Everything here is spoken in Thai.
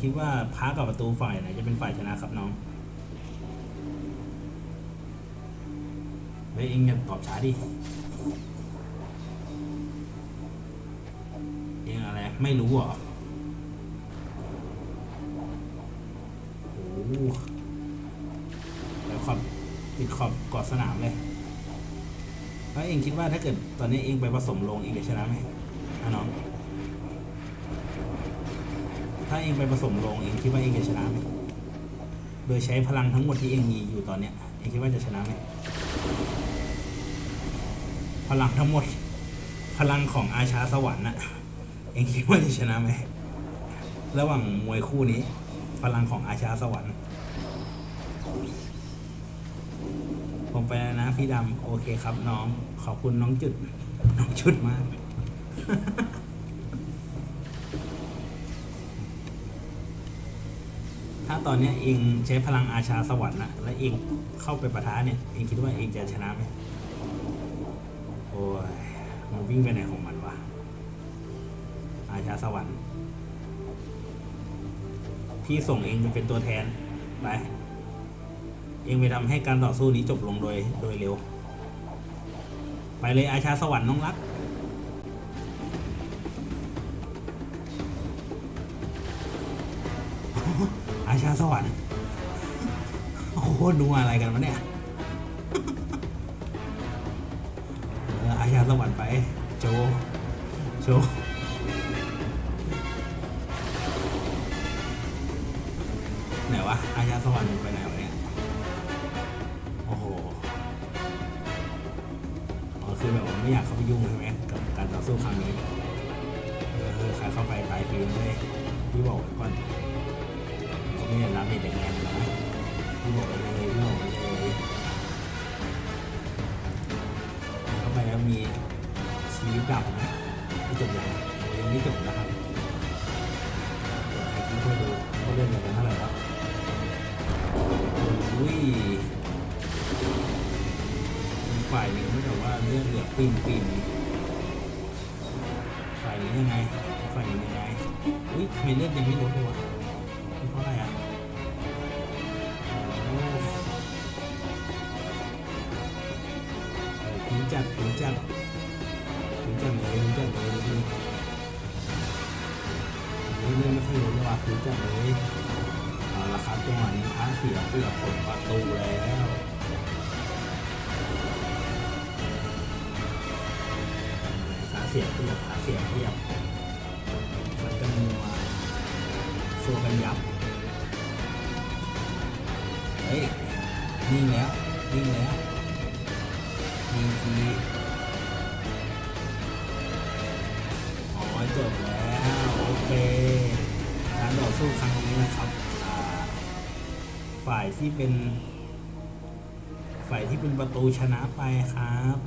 คิดว่าพระกับประตูฝ่ายไหนจะเป็นฝ่ายชนะครับน้อง เฮ้ยเองอย่าตอบช้าดิเองอะไร ไม่รู้เหรอโอ้โหแล้วขอบปิดขอบกอดสนามเลยแล้วเองคิดว่าถ้าเกิดตอนนี้เองไปผสมลงเองจะชนะไหมน้อง ถ้าเองไปผสมลงเองคิดว่าเองจะชนะไหมโดยใช้พลังทั้งหมดที่เองมีอยู่ตอนเนี้ยเองคิดว่าจะชนะไหมพลังทั้งหมด พลังของอาชาสวรรค์น่ะ เองคิดว่าจะชนะไหมระหว่างมวยคู่นี้ พลังของอาชาสวรรค์ ผมไปแล้วนะพี่ดำโอเคครับน้อง ขอบคุณน้องจุด น้องจุดมาก ถ้าตอนนี้เองใช้พลังอาชาสวรรค์นะแล้วเองเข้าไปปะทะเนี่ยเองคิดว่าเองจะชนะไหมโอ้ยมันวิ่งไปไหนของมันวะอาชาสวรรค์พี่ส่งเองไปเป็นตัวแทนไปเองไปทำให้การต่อสู้นี้จบลงโดยโดยเร็ว ไปเลยอาชาสวรรค์น้องรัก ชาสวรรค์โอ้โหดูอะไรกันวะเนี่ยเอออาชาสวรรค์ไป โจ โจไหนวะอาชาสวรรค์มันไปไหนวะเนี่ยโอ้โหอ๋อคือแบบว่าไม่อยากเข้าไปยุ่งใช่ไหมกับการต่อสู้ครั้งนี้เออใครเข้าไปตายฟรีเลยพี่บอกไว้ก่อน ผมไม่ได้รับเด็กแรงนะพี่บอกไปเลยพี่บอกเลยเข้าไปแล้วมีชีวิตดับนะไม่จบยังยังไม่จบนะครับไอ้ที่เพื่อดูเขาเล่นกันเท่าไหร่แล้วอุ้ยฝ่ายหนึ่งก็แต่ว่าเลือดเหลือปิ่มปิ่มฝ่ายนี้ยังไงฝ่ายนี้ยังไงอุ้ยทำไมเลือดยังไม่ลดเลยวะเพราะอะไรอะ จัดถึงจัดถึงจัดเลยถึงจัดเลยดูดิเฮ้ยเรื่องไม่ค่อยรู้เลยว่ะถึงจัดเลยเอาละครับจังหวะนี้ท้าเสียเปลือกผลประตูแล้วขาเสียเปลือกขาเสียเปรียบมันก็มัวสู้กันยับเฮ้ยนิ่งแล้วนิ่งแล้ว ทีทีอ๋อจบแล้วโอเคการต่อสู้ครั้งนี้นะครับฝ่ายที่เป็น ฝ่ายที่เป็นประตูชนะไปครับ